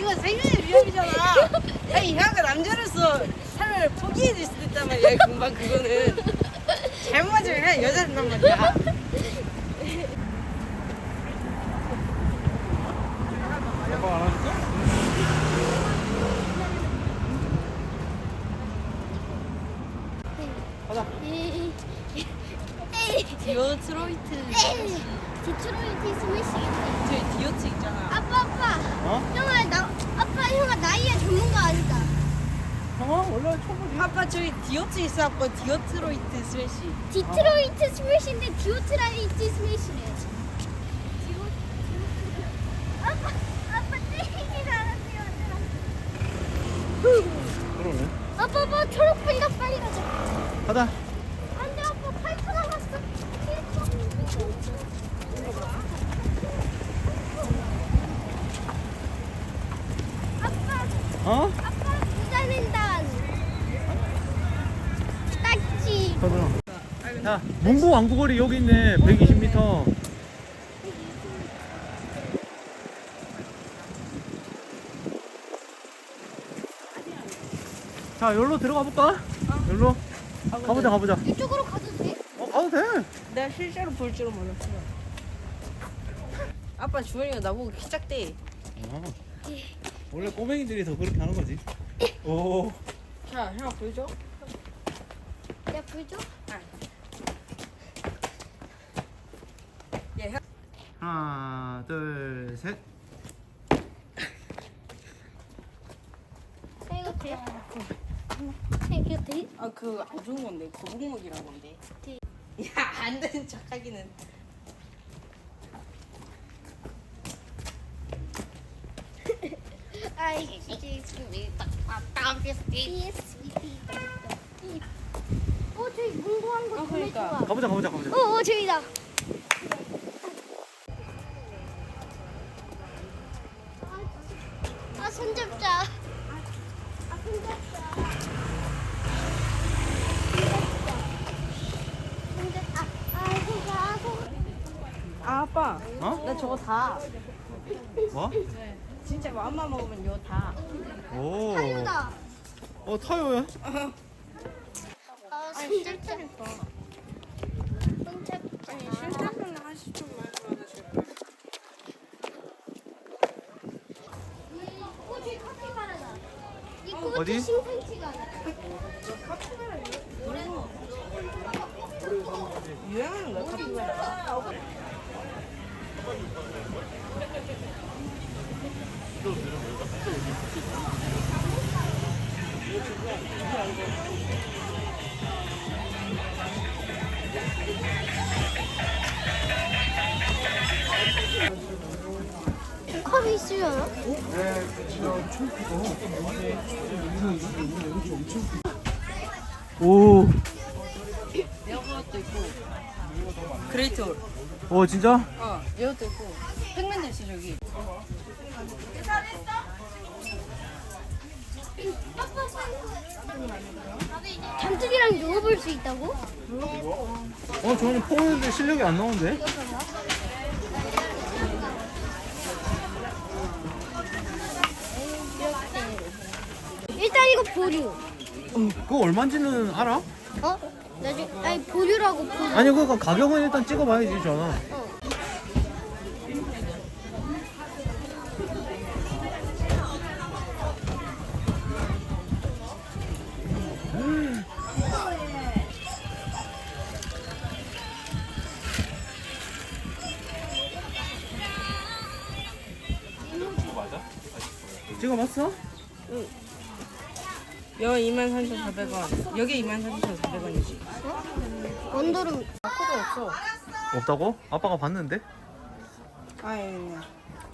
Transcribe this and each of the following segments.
이거 생명의 위협이잖아. 아니 형가 남자로서 삶을 포기해 줄 수도 있단 말이야. 금방 그거는 잘못하면 그냥 여자란 말이야. 아빠 안아줄까? 가자. 디오 트로이트. 디트로이트 스매시겠네. 저희 디오트 있잖아. 아빠 아빠. 어? 형아 나 아빠 형아 나이에 전문가 아니다. 형아 원래 초보지. 아빠 저기 디오트 있어갖고 디오트로이트 스매시. 디트로이트 스매시인데 디오트라이트 스매시래. 디오 아빠 아빠 때리긴 않았어요. 그러네. 아빠 아빠 초록불이다 빨리 가자. 가자. 안돼 아빠 8초 남았어. 1초. 아빠 어? 아빠 부자낸단 딱지 가자. 야, 문구 왕구거리 여기 있네. 120m. 자, 여기로 들어가 볼까? 여기로. 가보자, 가보자. 이쪽으로 가도 돼? 어, 가도 돼. 내가 실제로 볼 줄은 몰랐어. 아빠 주원이가 나보고 키 작대. 어. 원래 꼬맹이들이 더 그렇게 하는 거지. 오. 자, 형 보여줘. 야 불줘? 예, 형. 하나, 둘, 셋. 이거 돼? 이거 돼? 아, 그거 안 좋은 건데. 거북목이라는 건데. 네. 야, 안 되는 척 하기는. 아이 어 저기 문구한 거 어, 정말 그러니까. 가보자, 가보자, 가보자. 어, 어 저기다 다. 뭐? 진짜 마음만 먹으면 이거 다. 오. 타요다 어, 타요야? 아 하시 좀 말씀하세요. 어, 저기 카피바라다. 이 어디? 심상치가 않아. 유행하는 거야, 카피바라. 컵이 있으려나? 오. 이것도 있고. 그레이트 홀. 오, 진짜? 어, 이것도 있고. 팩맨도 있어, 저기. 잔뜩이랑 누워볼 수 있다고? 어, 저는 폰인데 실력이 안 나오는데? 일단 이거 보류. 그거 얼마인지는 알아? 어? 나중에 아니 보류라고 보류. 아니, 그거 가격은 일단 찍어봐야지, 전화. 어. 찍어봤어? 여기 23,400원. 여기 23,400원이지. 원더룸. 코도 없어. 없다고? 아빠가 봤는데? 아니,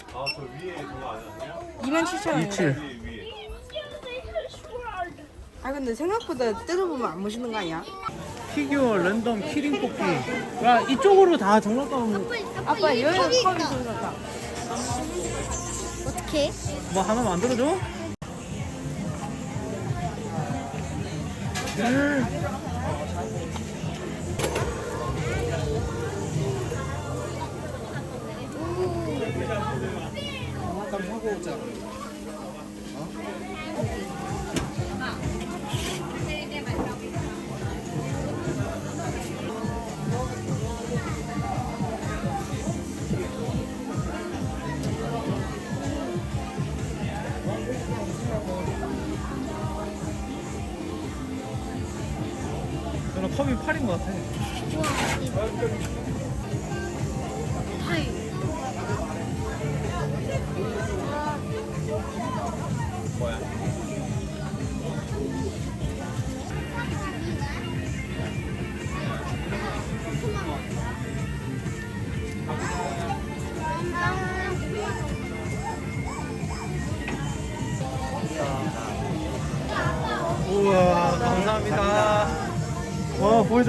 아저 위에 그거 아니었어요? 27,000원. 27. 아 근데 생각보다 뜯어보면 안 멋있는 거 아니야? 피규어 랜덤 키링 뽑기. 야, 이쪽으로 다 장난감 아빠 여기 컵이 있다. 어떻게? 뭐 하나 만들어줘? 오.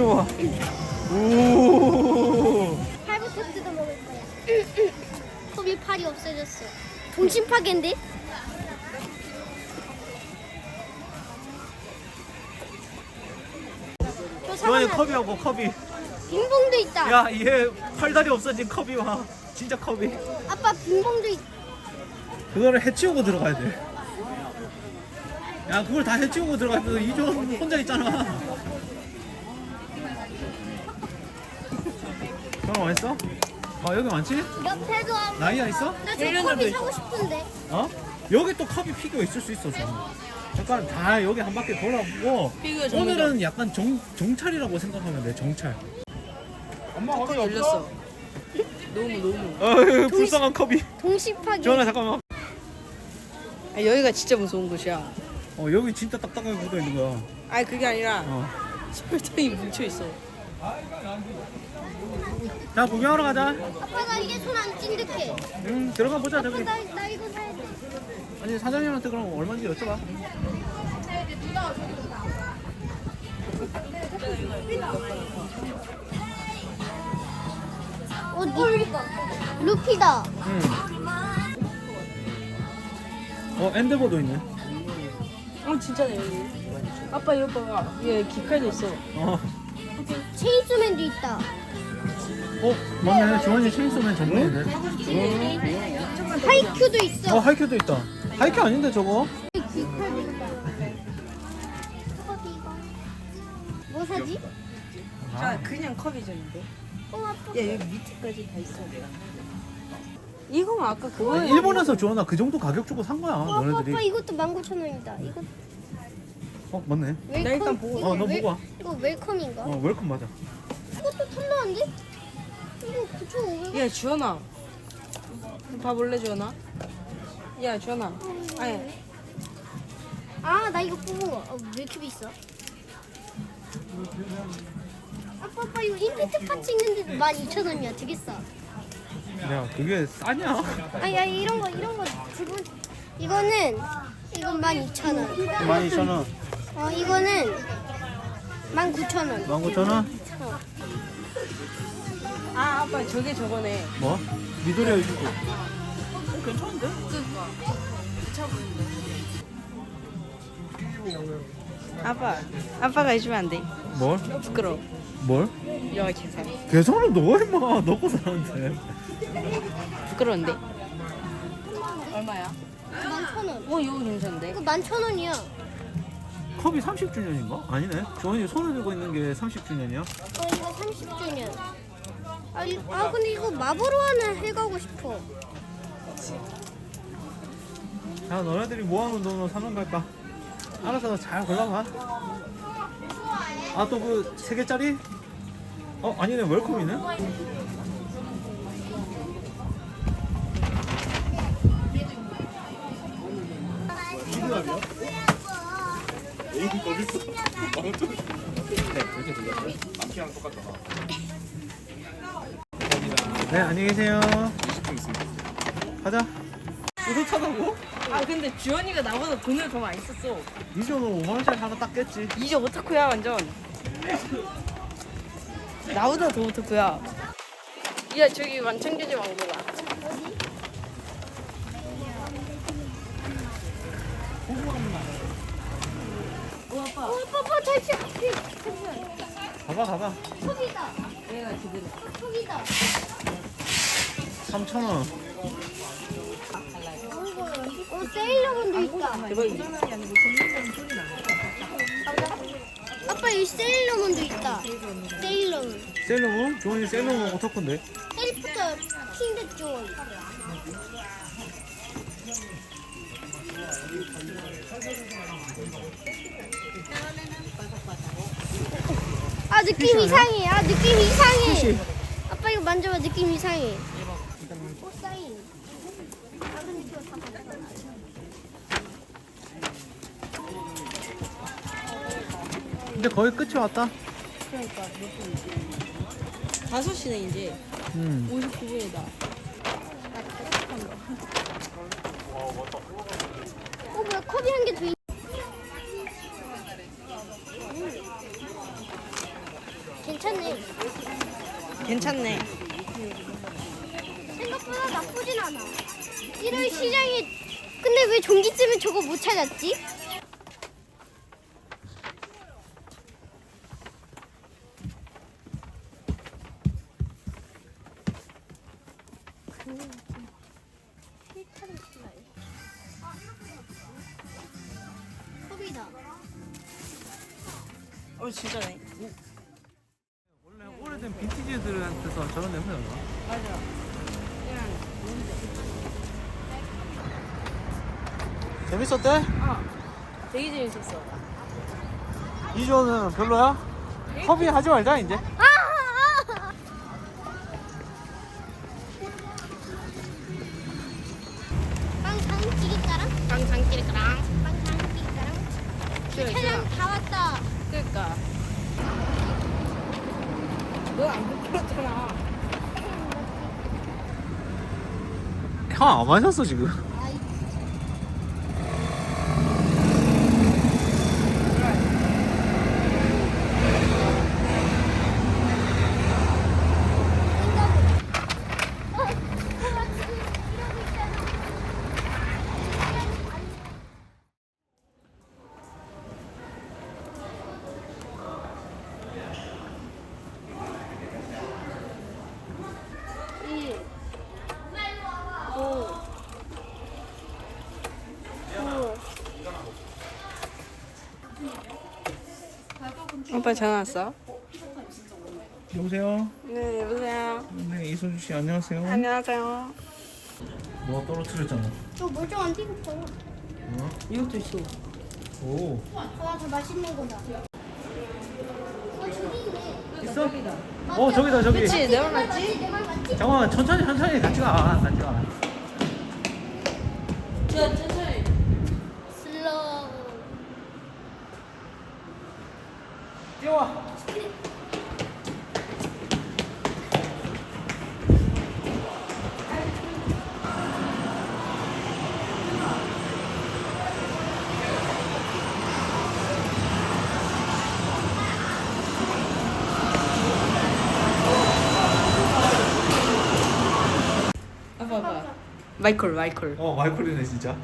와 보여줘봐. 오. 팔부터 뜯어 먹을 거야. 컵이 팔이 없어졌어. 동심 파괴인데? 저 주원이 사과나 컵이 하고 컵이. 빙봉도 있다. 야 얘 팔다리 없어진 컵이 와. 진짜 컵이. 아빠 빙봉도 있. 그거를 해치우고 들어가야 돼. 야 그걸 다 해치우고 들어가야 돼. 이종 혼자 있잖아. 그럼 어딨어? 아 여기 많지? 옆에도 한. 나이야 있어? 나저 컵이. 사고 싶은데. 어? 여기 또 컵이 피규어 있을 수 있어 저는. 잠깐 다 여기 한 바퀴 돌아보고 피규어 전문점. 오늘은 약간 정, 정찰이라고 생각하면 돼 정찰 엄마 컵 열렸어. 너무 너무. 어휴 불쌍한 컵이 동심 파괴. 지원아 잠깐만 아, 여기가 진짜 무서운 곳이야. 어 여기 진짜 딱딱하게 묻어 있는 거야 아니 그게 아니라 어. 설탕이 뭉쳐 있어. 자 구경하러 가자 아빠 나 이게 손 안 찐득해. 응 들어가 보자 아빠 저기 나, 나 이거 사야 돼. 아니 사장님한테 그럼 얼마인지 여쭤봐 어디? 루피다. 응. 어 엔데버도 있네 어 진짜네 여기. 아빠 이거 봐봐. 얘 기칼도 있어. 어, 체인소맨도 있다. 어 맞네 주원이 체인소맨 전문인데 하이큐도 있어. 어 하이큐도 있다 하이큐 아닌데 저거 귀칼도 있다. 어디 이거? 뭐 사지? 아 그냥 컵이잖는데. 어 아빠. 야 여기 밑에까지 다 있어 내가. 이거만 아까 그거. 일본에서 주원아 그 정도 가격 주고 산 거야 어, 아빠, 아빠 너네들이 이것도 19,000원이다. 이거 어 맞네 웰컴. 나 일단 보고 이거 어, 너 웰- 보고 와. 이거 웰컴인가? 어 웰컴 맞아 이것도 탐나는데? 이거 9,500원. 야 주원아. 봐볼래 주원아? 야 주원아. 아니 아, 나 이거 뽑은 거. 어, 왜 이렇게 비싸? 아빠, 아빠 이거 임팩트 파츠 있는데 12,000원이야. 되게 싸. 야 그게 싸냐 아니, 아니 이런 거 이런 거 기본 이거는 이건 12,000원. 12,000원 어, 이거는 19,000원. 19,000원 어. 아 아빠 저게 저거네. 뭐? 미도리야 이거 괜찮은데? 아빠 아빠가 해주면 안 돼. 뭘? 부끄러워. 뭘? 영화 계산. 계산을 넣어 임마 넣고 사는데 부끄러운데. 얼마야? 11,000원. 어 이거 괜찮은데. 이거 11,000원이야. 컵이 30주년인가? 아니네 주원이 손을 들고 있는 게 30주년이야 어, 이거 30주년. 아, 이, 아 근데 이거 마블로 하나 해가고 싶어. 야 너네들이 모아놓은 돈으로 사는 걸까? 알아서 잘 골라봐 아 또 그 세 개짜리? 어 아니네 웰컴이네 네 안녕히 계세요 가자 뿌듯하다고? 아 근데 주원이가 나보다 돈을 더 많이 썼어. 이 정도면 5만원짜리 하나 땄겠지 이제 오타쿠야 완전. 나보다 더 오타쿠야. 야 저기 완창교지 왕고다. 어, 아빠, 아빠, 잠시만. 잠시만. 가봐 가봐 컵이다. 얘가 기다려. 컵이다. 3,000원 어, 세일러문도 있다. 대박이지. 아빠, 여기 세일러문도 있다. 세일러문. 셀러문? 주원이 셀러문 오타쿠인데 해리포터 킹드 존. 아 느낌? 이상해. 아 느낌 이상해. 아빠 이거 만져봐 느낌 이상해. 근데 거의 끝이 왔다. 그러니까 몇 분이지? 5시네 이제 음. 59분이다 어 뭐야 컵이 한개더 있. 괜찮네. 괜찮네 생각보다 나쁘진 않아. 이런 시장이 근데 왜 종기쯤에 저거 못 찾았지? 컵이다. 어 진짜네 원래 오래된 빈티지들한테서 저런 냄새 나나? 맞아 그냥 재밌었대? 어 되게 재밌었어 이조는 별로야? 허비 하지 말자 이제. 그래 다 왔다. 그러니까 너안 부끄럽잖아 형 안 마셨어 지금. 아이, 생각을- 어, 뭐야, 지금 이러고 있잖아. 일, 오, 오. 오빠 전화 왔어? 여보세요. 네 여보세요 네 이소주 씨 안녕하세요. 안녕하세요 너 떨어뜨렸잖아. 저 멀쩡한 티구퍼. 어? 이것도 있어 오. 와, 저 맛있는 거다. 어, 저기 있네. 있어? 어 저기다 저기. 그치 내말 맞지? 내말 맞지? 잠깐만 천천히 천천히 같이 가 같이 가. 저천 마이클 마이클 어 마이클이네 진짜.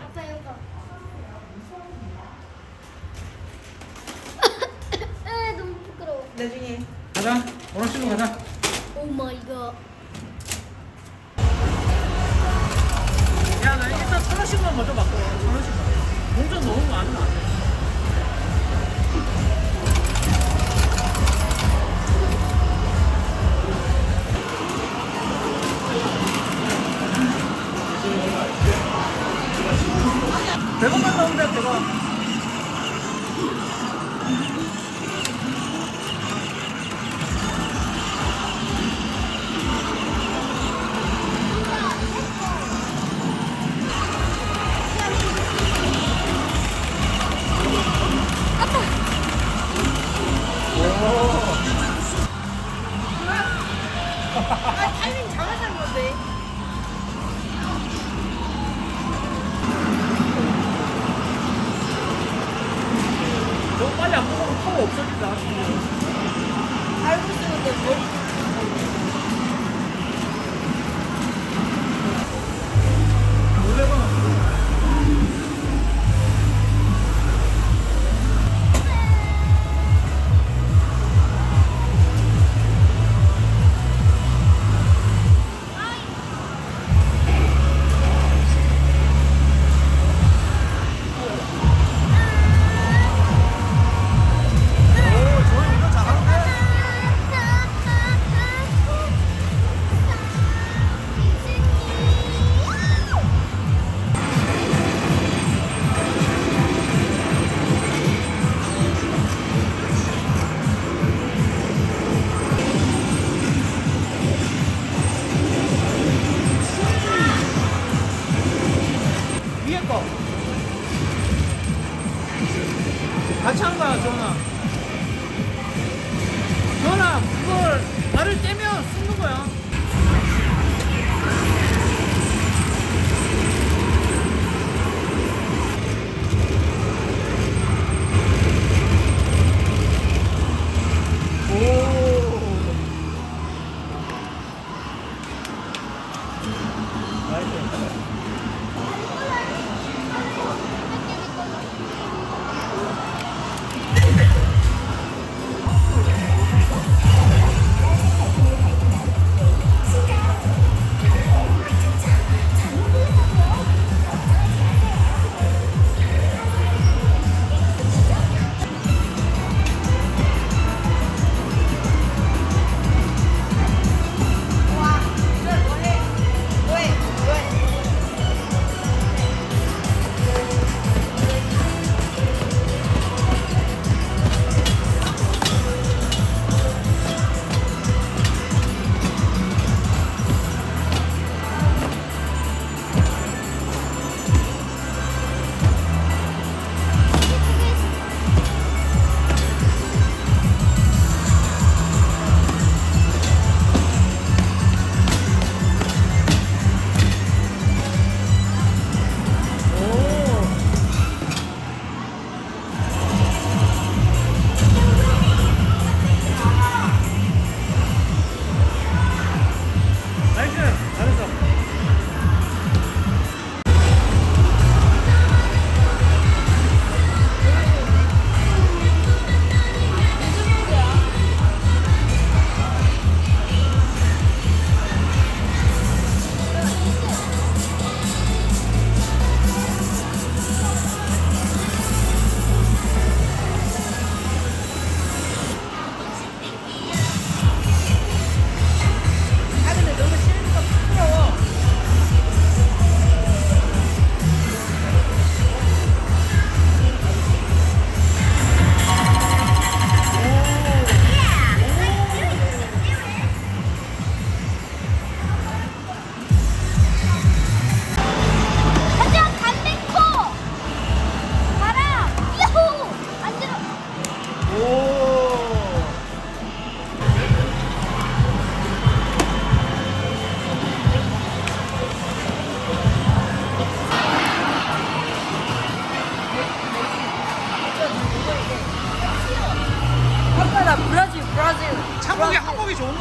대박만 나온다 대박.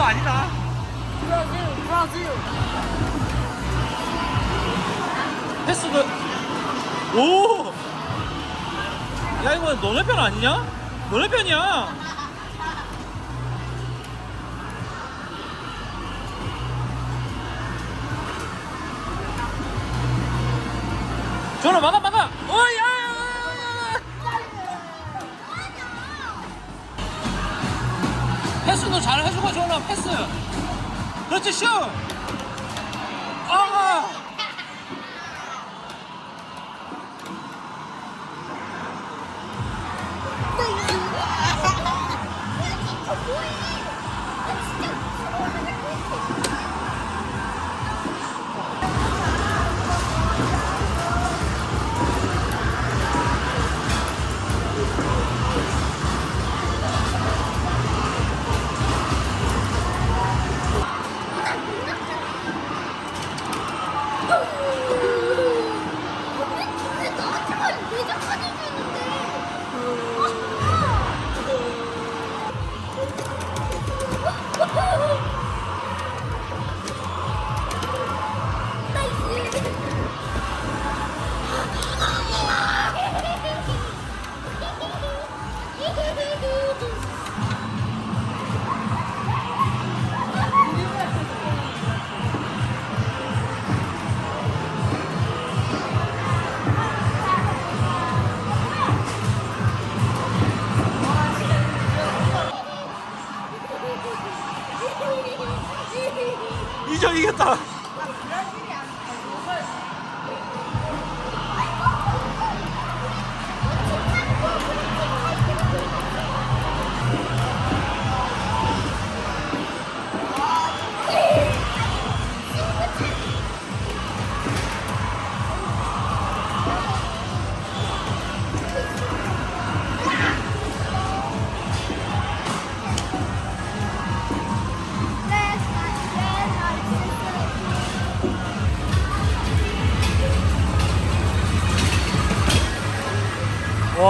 거 아니다. 브라질 브라질. 패스도 오. 야 이거 너네 편 아니냐? 너네 편이야. 전화 막아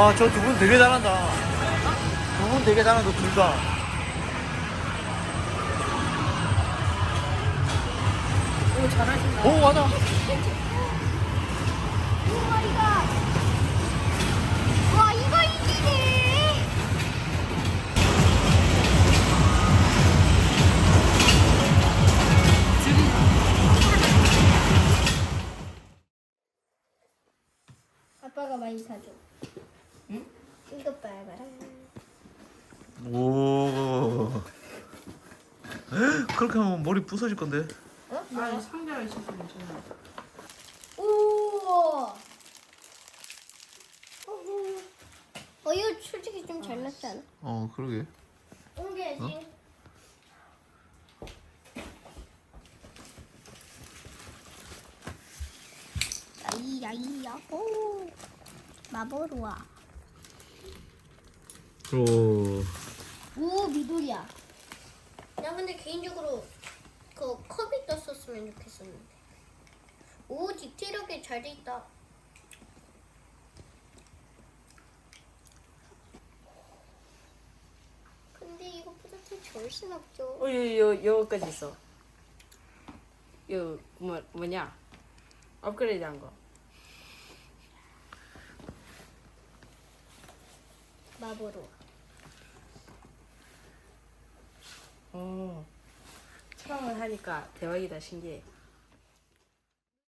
와, 저 두 분 되게 잘한다. 두 분 되게 잘한다, 둘 다. 오 잘하신다. 오 맞아. 그렇게 하면 머리 부서질 건데. 아니 상자가 있어서 괜찮아. 우와. 어후. 어 이거 솔직히 좀 잘났지 않아? 어 그러게. 옮겨야지. 야이야이야 오 마보루아 오. 오 미도리야 나 근데 개인적으로 그 컵이 떴었으면 좋겠었는데 오 디테일하게 잘 돼 있다 근데 이거보다 더 좋을 순 없죠 어, 요, 요, 요거까지 있어. 요, 뭐, 뭐냐? 업그레이드 한 거. 마보루아 어. 처음을 하니까 대박이다, 신기해.